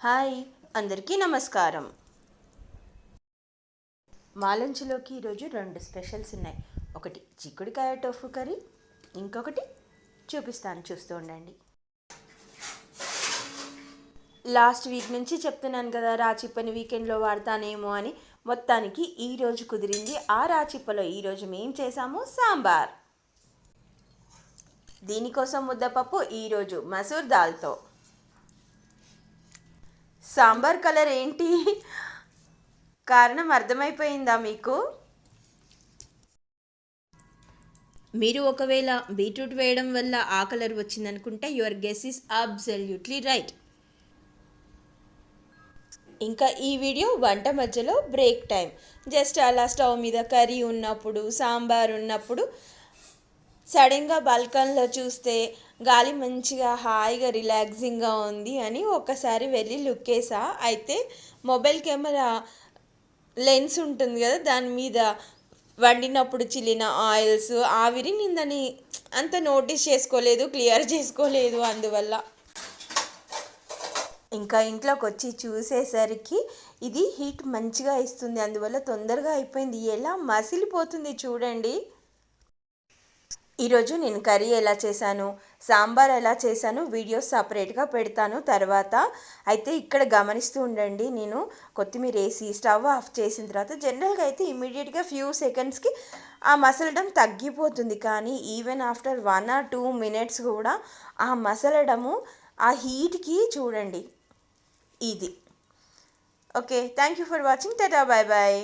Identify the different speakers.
Speaker 1: Hi అందరికీ నమస్కారం. మాలంచిలోకి ఈరోజు రెండు స్పెషల్స్ ఉన్నాయి. ఒకటి చిక్కుడుకాయ టోఫు కర్రీ ఇంకొకటి చూపిస్తాను చూస్తూ ఉండండి. లాస్ట్ వీక్ నుంచి చెప్తున్నాను కదా రాచిప్పని వీకెండ్లో వాడతానేమో అని. మొత్తానికి ఈరోజు కుదిరింది. ఆ రాచిప్పలో ఈరోజు మేం చేసాము సాంబార్. దీనికోసం ముద్దపప్పు ఈరోజు మసూర్ దాల్తో. సాంబార్ కలర్ ఏంటి? కారణం అర్థమైపోయిందా మీకు? మీరు ఒకవేళ బీట్రూట్ వేయడం వల్ల ఆ colour వచ్చిందనుకుంటే your guess is absolutely right. ఇంకా ఈ వీడియో వంట మధ్యలో బ్రేక్ టైం. జస్ట్ అలా స్టవ్ మీద కర్రీ ఉన్నప్పుడు సాంబార్ ఉన్నప్పుడు సడన్గా బాల్కన్లో చూస్తే గాలి మంచిగా హాయిగా రిలాక్సింగ్గా ఉంది అని ఒకసారి వెళ్ళి లుక్ వేసా. అయితే మొబైల్ కెమెరా లెన్స్ ఉంటుంది కదా దాని మీద వండినప్పుడు చిల్లిన ఆయిల్స్ ఆవిరి నిందని అంత నోటీస్ చేసుకోలేదు క్లియర్ చేసుకోలేదు అందువల్ల. ఇంకా ఇంట్లోకి వచ్చి చూసేసరికి ఇది హీట్ మంచిగా ఇస్తుంది అందువల్ల తొందరగా అయిపోయింది. ఎలా మసిలిపోతుంది చూడండి. ఈరోజు నేను కర్రీ ఎలా చేశాను సాంబార్ ఎలా చేశాను వీడియోస్ సపరేట్గా పెడతాను తర్వాత. అయితే ఇక్కడ గమనిస్తూ ఉండండి నేను కొత్తిమీర వేసి స్టవ్ ఆఫ్ చేసిన తర్వాత జనరల్గా అయితే ఇమీడియట్గా ఫ్యూ సెకండ్స్కి ఆ మసలడం తగ్గిపోతుంది. కానీ even after one or two minutes కూడా ఆ మసలడము ఆ హీట్కి చూడండి. ఇది. Okay thank you for watching tata bye bye.